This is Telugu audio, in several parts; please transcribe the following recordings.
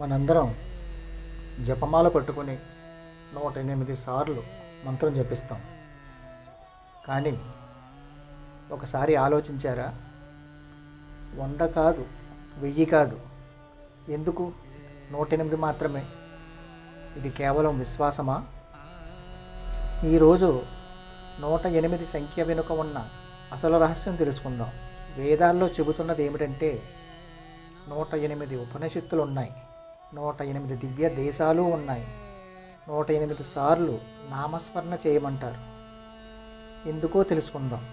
మనందరం జపమాల పట్టుకుని నూట ఎనిమిది సార్లు మంత్రం జపిస్తాం. కానీ ఒకసారి ఆలోచించారా? వంద కాదు వెయ్యి కాదు. ఎందుకు? నూట ఎనిమిది మాత్రమే. ఇది కేవలం విశ్వాసమా? ఈరోజు నూట ఎనిమిది సంఖ్య వెనుక ఉన్న అసలు రహస్యం తెలుసుకుందాం. వేదాల్లో చెబుతున్నది ఏమిటంటే నూట ఎనిమిది ఉపనిషత్తులు ఉన్నాయి. నూట ఎనిమిది దివ్య దేశాలు ఉన్నాయి. నూట ఎనిమిది సార్లు నామస్మరణ చేయమంటారు. ఎందుకో తెలుసుకుందాం.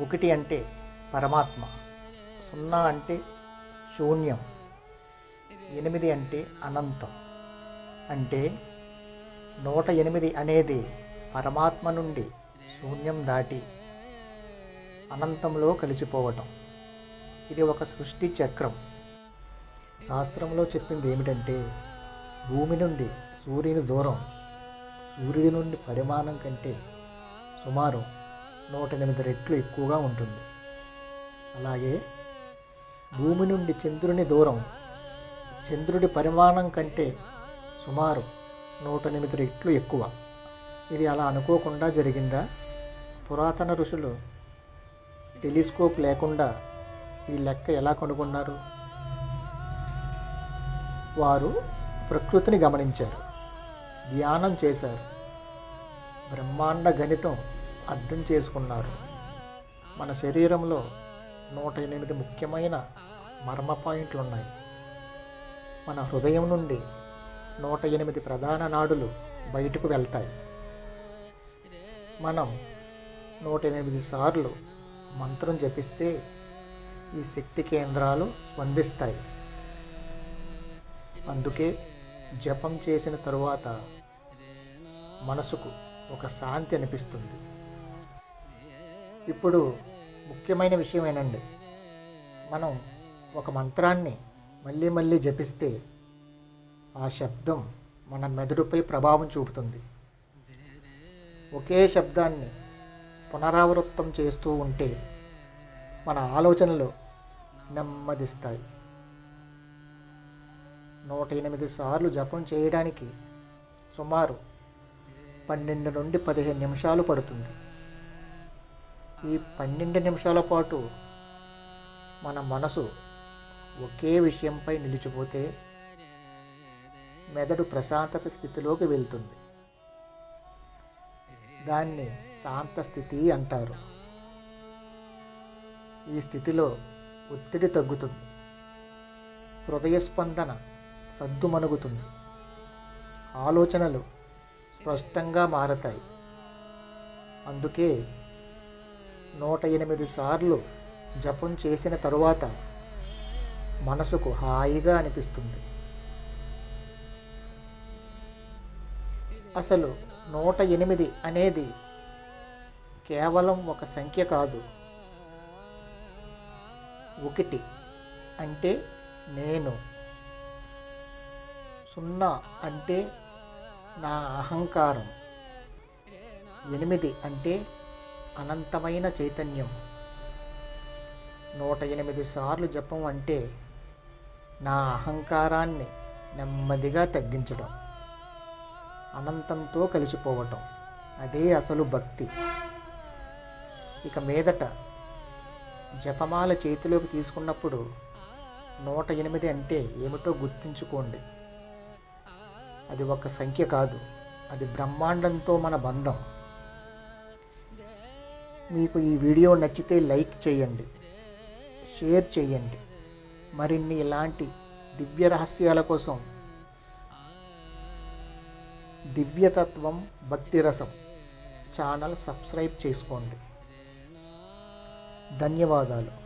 ఒకటి అంటే పరమాత్మ సున్నా అంటే శూన్యం ఎనిమిది అంటే అనంతం. అంటే నూట ఎనిమిది అనేది పరమాత్మ నుండి శూన్యం దాటి అనంతంలో కలిసిపోవటం. ఇది ఒక సృష్టి చక్రం. శాస్త్రంలో చెప్పింది ఏమిటంటే భూమి నుండి సూర్యుని దూరం సూర్యుడి నుండి పరిమాణం కంటే సుమారు నూట ఎనిమిది రెట్లు ఎక్కువగా ఉంటుంది. అలాగే భూమి నుండి చంద్రుని దూరం చంద్రుడి పరిమాణం కంటే సుమారు నూట ఎనిమిది రెట్లు ఎక్కువ. ఇది అలా అనుకోకుండా జరిగిందా? పురాతన ఋషులు టెలిస్కోప్ లేకుండా ఈ లెక్క ఎలా కనుగొన్నారు? వారు ప్రకృతిని గమనించారు. ధ్యానం చేశారు. బ్రహ్మాండ గణితం అర్థం చేసుకున్నారు. మన శరీరంలో నూట ఎనిమిది ముఖ్యమైన మర్మ పాయింట్లు ఉన్నాయి మన హృదయం నుండి నూట ఎనిమిది ప్రధాన నాడులు బయటకు వెళ్తాయి. మనం నూట ఎనిమిది సార్లు మంత్రం జపిస్తే ఈ శక్తి కేంద్రాలు స్పందిస్తాయి. అందుకే జపం చేసిన తరువాత మనసుకు ఒక శాంతి అనిపిస్తుంది. ఇప్పుడు ముఖ్యమైన విషయం ఏనండి. మనం ఒక మంత్రాన్ని మళ్ళీ మళ్ళీ జపిస్తే ఆ శబ్దం మన మెదడుపై ప్రభావం చూపుతుంది. ఒకే శబ్దాన్ని పునరావృత్తం చేస్తూ ఉంటే మన ఆలోచనలు నెమ్మదిస్తాయి. నూట ఎనిమిది సార్లు జపం చేయడానికి సుమారు పన్నెండు నుండి పదిహేను నిమిషాలు పడుతుంది. ఈ పన్నెండు నిమిషాల పాటు మన మనసు ఒకే విషయంపై నిలిచిపోతే మెదడు ప్రశాంతత స్థితిలోకి వెళ్తుంది. దాన్ని శాంత స్థితి అంటారు. ఈ స్థితిలో ఒత్తిడి తగ్గుతుంది. హృదయ స్పందన సద్దుమణుగుతుంది. ఆలోచనలు స్పష్టంగా మారతాయి. అందుకే నూట ఎనిమిది సార్లు జపం చేసిన తరువాత మనసుకు హాయిగా అనిపిస్తుంది. అసలు నూట ఎనిమిది అనేది కేవలం ఒక సంఖ్య కాదు. ఒకటి అంటే నేను. సున్నా అంటే నా అహంకారం. ఎనిమిది అంటే అనంతమైన చైతన్యం. నూట ఎనిమిది సార్లు జపం అంటే నా అహంకారాన్ని నెమ్మదిగా తగ్గించడం. అనంతంతో కలిసిపోవటం. అదే అసలు భక్తి. ఇక మీదట జపమాల చేతిలోకి తీసుకున్నప్పుడు నూట ఎనిమిది అంటే ఏమిటో గుర్తుంచుకోండి. అది ఒక సంఖ్య కాదు. అది బ్రహ్మాండంతో మన బంధం. మీకు ఈ వీడియో నచ్చితే లైక్ చేయండి. షేర్ చేయండి. మరిన్ని ఇలాంటి దివ్య రహస్యాల కోసం దివ్యతత్వం భక్తిరసం ఛానల్ సబ్స్క్రైబ్ చేసుకోండి. ధన్యవాదాలు.